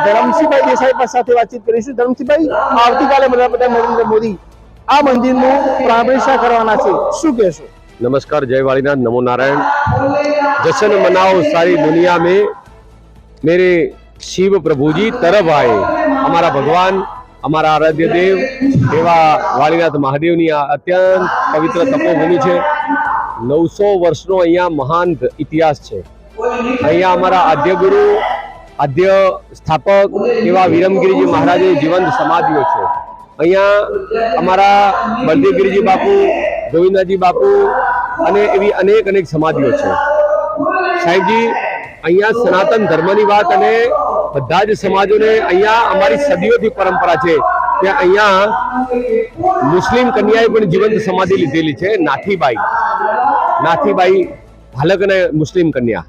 ધરમસિંહભાઈ દેસાઈ પાસે સાથે વાતચીત કરીશું ધરમસિંહભાઈ આવતીકાલે વડાપ્રધાન નરેન્દ્ર મોદી આ મંદિરનું પ્રાણ પ્રતિષ્ઠા કરવાના છે શું કહેશો नमस्कार जय वालीनाथ नमो नारायण जश्न मनाओ सारी दुनिया में मेरे शिव प्रभु जी तरफ आए हमारा भगवान અમારા આરાધ્ય દેવ એવા વાલીનાથ મહાદેવની આ અત્યંત પવિત્ર તપોભૂમિ છે નવસો વર્ષનો અહીંયા મહાન ઇતિહાસ છે અહીંયા અમારા આદ્ય ગુરુ આદ્ય સ્થાપક એવા વિરમગીરીજી મહારાજની જીવંત સમાધિઓ છે. અહીંયા અમારા બળદેવગીરીજી બાપુ, ગોવિંદાજી બાપુ અને એવી અનેક અનેક સમાધિઓ છે. સાહેબજી, અહીંયા સનાતન ધર્મની વાત અને બધા જ સમાજોને અહીંયા અમારી સદીઓથી પરંપરા છે કે અહીંયા મુસ્લિમ કન્યાએ પણ જીવંત સમાધિ લીધેલી છે, નાથીબાઈ. નાથીબાઈ ભાલક અને મુસ્લિમ કન્યા.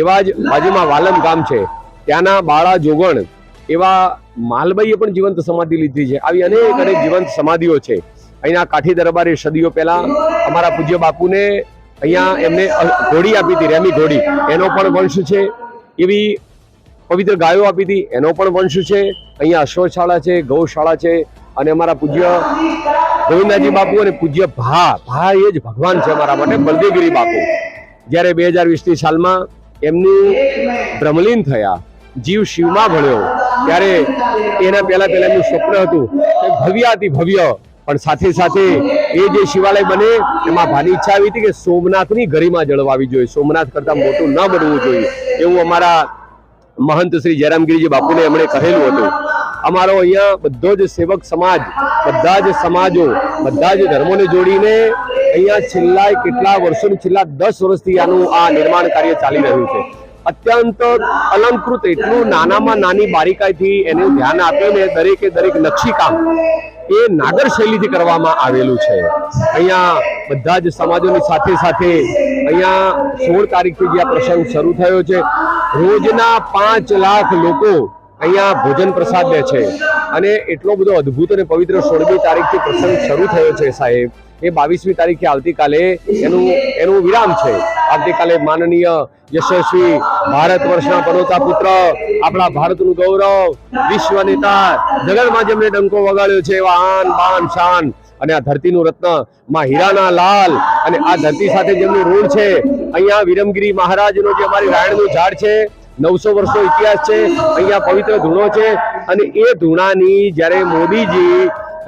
એવા જ બાજુમાં વાલમ ગામ છે. ત્યાંના બાળા જોગણ એવા માલબાઈએ પણ જીવંત સમાધિ લીધી છે. આવી અનેક અનેક જીવંત સમાધિઓ છે. અહીંના કાઠી દરબારે સદીઓ પહેલા અમારા પૂજ્ય બાપુને અહીંયા એમને ઘોડી આપી હતી, રેમી ઘોડી. એનો પણ વંશ છે. એવી પવિત્ર ગાયો આપી હતી. એનો પણ વંશ છે. અહીંયા અશ્વશાળા છે, ગૌશાળા છે અને અમારા પૂજ્ય ગોવિંદાજી બાપુ અને પૂજ્ય ભા ભા એ જ ભગવાન છે અમારા માટે બળદેવગીરી બાપુ. જ્યારે બે હજાર વીસની સાલમાં એમનું ભ્રમલીન થયા જીવ શિવમાં ભળ્યો. ત્યારે એના પહેલા પહેલા એમનું સ્વપ્ન હતું કે ભવ્યાતિ ભવ્ય. પણ સાથે સાથે એ જે શિવાલય બને, એમાં ભાની ઈચ્છા આવી હતી કે સોમનાથની ગરિમા જળવાવી જોઈએ. સોમનાથ કરતાં મોટું ન બનવું જોઈએ. એવું અમારા મહંત શ્રી જયરામગીરીજી બાપુને એમણે કહેલું હતું. અમારો અહીંયા બધો જ સેવક સમાજ, બધા જ સમાજો, બધા જ ધર્મોને જોડીને અહીંયા છેલ્લા કેટલા વર્ષોની, છેલ્લા દસ વર્ષથી આનું આ નિર્માણ કાર્ય ચાલી રહ્યું છે. અત્યંત અલંકૃત, એટલું નાનામાં નાની બારીકાઈથી એનું ધ્યાન આપીને દરેકે દરેક નકશીકામ એ નાગર શૈલીથી કરવામાં આવેલું છે. અહીંયા બધા જ સમાજોની સાથે સાથે અહીંયા સોળ તારીખથી જે આ પ્રસંગ શરૂ થયો છે, રોજના પાંચ લાખ લોકો અહીંયા ભોજન પ્રસાદ લે છે. અને એટલો બધો અદ્ભુત અને પવિત્ર સોળમી તારીખથી પ્રસંગ શરૂ થયો છે સાહેબ. એ બાવીસમી તારીખે આવતીકાલે એનું એનું વિરામ છે. આવતીકાલે માનનીય યશસ્વી ભારત વર્ષના પનોતા પુત્ર, આપણા ભારતનું ગૌરવ, વિશ્વ નેતા જગતમાં જેમણે ડંકો વગાડ્યો છે એવા આન બાન શાન. અને આ ધરતીનું રત્નમાં હીરાના લાલ અને આ ધરતી સાથે જેમનું ઋણ છે, અહીંયા વિરમગીરી મહારાજનો જે અમારી રાયણનું ઝાડ છે, નવસો વર્ષનો ઇતિહાસ છે, અહીંયા પવિત્ર ધૂણો છે અને એ ધૂણાની જ્યારે મોદીજી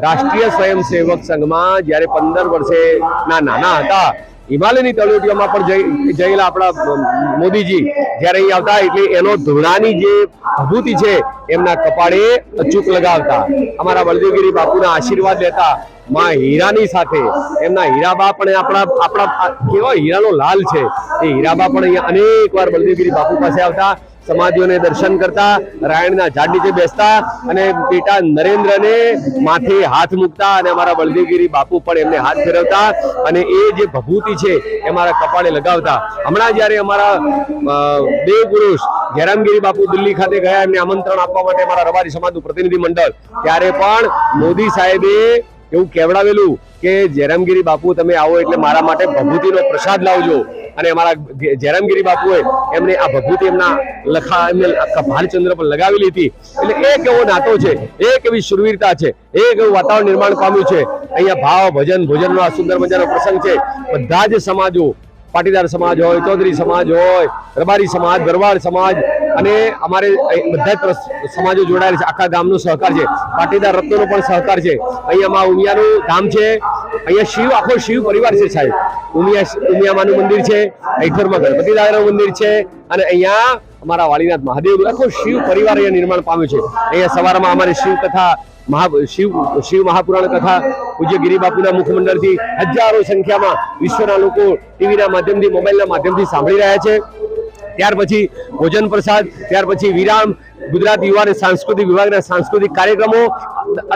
રાષ્ટ્રીય સ્વયંસેવક સંઘમાં જ્યારે પંદર વર્ષે ના નાના હતા હિમાલયની તળેટીઓમાં પણ જયેલા આપણા મોદીજી જ્યારે અહીં આવતા એટલે એનો ધૂણાની જે ભભૂતિ છે, એમના કપાળે અચૂક લગાવતા. અમારા બળદેવગીરી બાપુના આશીર્વાદ લેતા માં હીરાની સાથે. એમના હીરાબા પણ આપણા આપણા કેવા હીરાનો લાલ છે. એ હીરાબા પણ અહીંયા અનેક વાર બાપુ પાસે આવતા. સમાધિઓને દર્શન કરતા, રાયણના ઝાડ નીચે બેસતા અને બેટા નરેન્દ્રને માથે હાથ મૂકતા અને અમારા બળદેવગીરી બાપુ પણ એમને હાથ ફેરવતા અને એ જે ભભૂતિ છે એ અમારા કપાળે લગાવતા. હમણાં જ્યારે અમારા દેવ પુરુષ જયરામગીરી બાપુ દિલ્હી ખાતે ગયા, એમને આમંત્રણ આપવા માટે અમારા રબારી સમાજનું પ્રતિનિધિ મંડળ ત્યારે પણ મોદી સાહેબે એવું કેવડાવેલું કે જયરામગીરી બાપુ તમે આવો એટલે મારા માટે ભભૂતિનો પ્રસાદ લાવજો. અને અમારા જયરામગીરી બાપુએ એમને આ ભભૂતિ એમના લખા એમને ભાલચંદ્ર પર લગાવેલી હતી એટલે એક એવો નાતો છે, એક એવી શુરવીરતા છે, એક એવું વાતાવરણ નિર્માણ પામ્યું છે. અહીંયા ભાવ ભજન, ભોજનનો આ સુંદર મજાનો પ્રસંગ છે. બધા જ સમાજો પાટીદાર સમાજ હોય, ચૌધરી સમાજ હોય, રબારી સમાજ ભરવાડ સમાજ અને અમારે બધા સમાજો જોડાયેલા છે, આખા ગામનો સહકાર છે. પાટીદાર રત્નોનો પણ સહકાર છે. અહીંયા માં ઉમિયાનું ધામ છે. અહીંયા શિવ, આખો શિવ પરિવાર છે સાહેબ. ઉમિયા ઉમિયામાનું મંદિર છે ઐઠરમાં ગણપતિ દાદાનું મંદિર છે અને અહીંયા અમારા વાળીનાથ મહાદેવ આખો શિવ પરિવાર અહીંયા નિર્માણ પામ્યું છે. અહીંયા સવારમાં અમારી શિવ કથા મહા શિવ શિવ મહાપુરાણ કથા પૂજ્ય ગિરિબાપુના મુખમંડળથી હજારો સંખ્યામાં વિશ્વના લોકો ટીવીના માધ્યમથી, મોબાઈલના માધ્યમથી સાંભળી રહ્યા છે. ત્યાર પછી ભોજન પ્રસાદ, ત્યાર પછી વિરામ, ગુજરાત યુવા અને સાંસ્કૃતિક વિભાગના સાંસ્કૃતિક કાર્યક્રમો,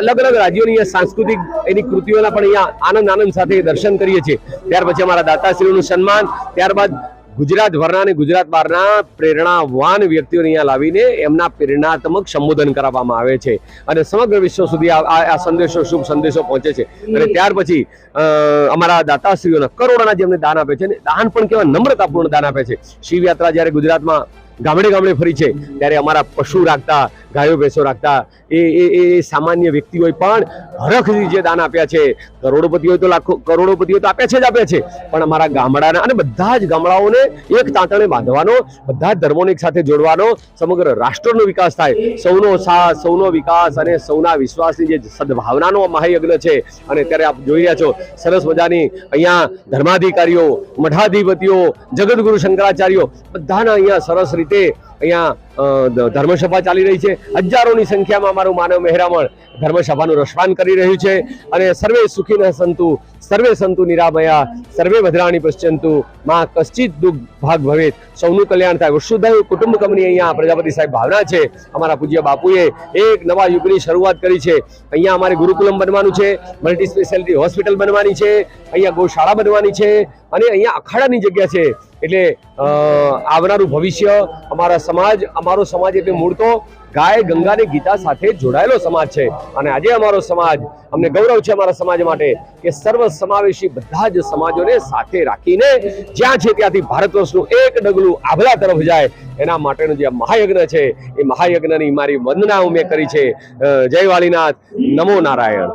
અલગ અલગ રાજ્યોની અહીંયા સાંસ્કૃતિક એની કૃતિઓના પણ અહીંયા આનંદ આનંદ સાથે દર્શન કરીએ છીએ. ત્યાર પછી અમારા દાતાશ્રીઓનું સન્માન, ત્યારબાદ ગુજરાત ભરના અને ગુજરાત બહારના પ્રેરણાવાન વ્યક્તિઓને અહીંયા લાવીને એમના પ્રેરણાત્મક સંબોધન કરાવવામાં આવે છે. અને સમગ્ર વિશ્વ સુધી આ સંદેશો શુભ સંદેશો પહોંચે છે. અને ત્યાર પછી અમારા દાતાશ્રીઓના કરોડોના જેમને દાન આપે છે અને દાન પણ કેવા નમ્રતાપૂર્ણ દાન આપે છે. શિવયાત્રા જ્યારે ગુજરાતમાં ગામડે ગામડે ફરી છે ત્યારે અમારા પશુ રાખતા ગાયો ભેંસો રાખતા એ એ એ સામાન્ય વ્યક્તિઓએ પણ હરખથી જે દાન આપ્યા છે. કરોડોપતિઓ તો લાખો, કરોડોપતિઓ તો આપ્યા છે જ આપ્યા છે. પણ અમારા ગામડાના અને બધા જ ગામડાઓને એક તાંતણે બાંધવાનો, બધા જ ધર્મોને એક સાથે જોડવાનો સમગ્ર રાષ્ટ્રનો વિકાસ થાય. સૌનો સાથ, સૌનો વિકાસ અને સૌના વિશ્વાસની જે સદભાવનાનો મહાયજ્ઞ છે. અને અત્યારે આપ જોઈ રહ્યા છો, સરસ મજાની અહીંયા ધર્માધિકારીઓ, મઠાધિપતિઓ જગતગુરુ શંકરાચાર્યો, બધાના અહીંયા સરસ રીતે અહીંયા ધર્મસભા ચાલી રહી છે. હજારોની સંખ્યામાં અમારું માનવ મહેરામણ ધર્મસભાનું રસપાન કરી રહ્યું છે અને સર્વે સુખીન સંતુ, સર્વે સંતુ નિરામયા, સર્વે ભદ્રાણી પશ્ચંતુ માં કશ્ચિત દુઃખ ભાગ ભવેત. સૌનું કલ્યાણ થાય. વસુધૈવ કુટુંબકમની અહીંયા પ્રજાપતિ સાહેબ ભાવના છે. અમારા પૂજ્ય બાપુએ એક નવા યુગની શરૂઆત કરી છે. અહીંયા અમારે ગુરુકુલમ બનવાનું છે, મલ્ટી સ્પેશિયાલિટી હોસ્પિટલ બનવાની છે, અહીંયા ગૌશાળા બનવાની છે અને અહીંયા અખાડાની જગ્યા છે. એટલે આવનારું ભવિષ્ય અમારા સમાજ, અમારો સમાજ એટલે મૂળ તો ગાય ગંગાની ગીતા સાથે જોડાયેલો સમાજ છે. અને આજે અમારો સમાજ, અમને ગૌરવ છે અમારા સમાજ માટે કે સર્વ સમાવેશી બધા જ સમાજોને સાથે રાખીને જ્યાં છે ત્યાંથી ભારત વર્ષનું એક ડગલું આભલા તરફ જાય, એના માટેનો જે મહાયજ્ઞ છે, એ મહાયજ્ઞની મારી વંદના ઉમે કરી છે. જય વાલીનાથ, નમો નારાયણ.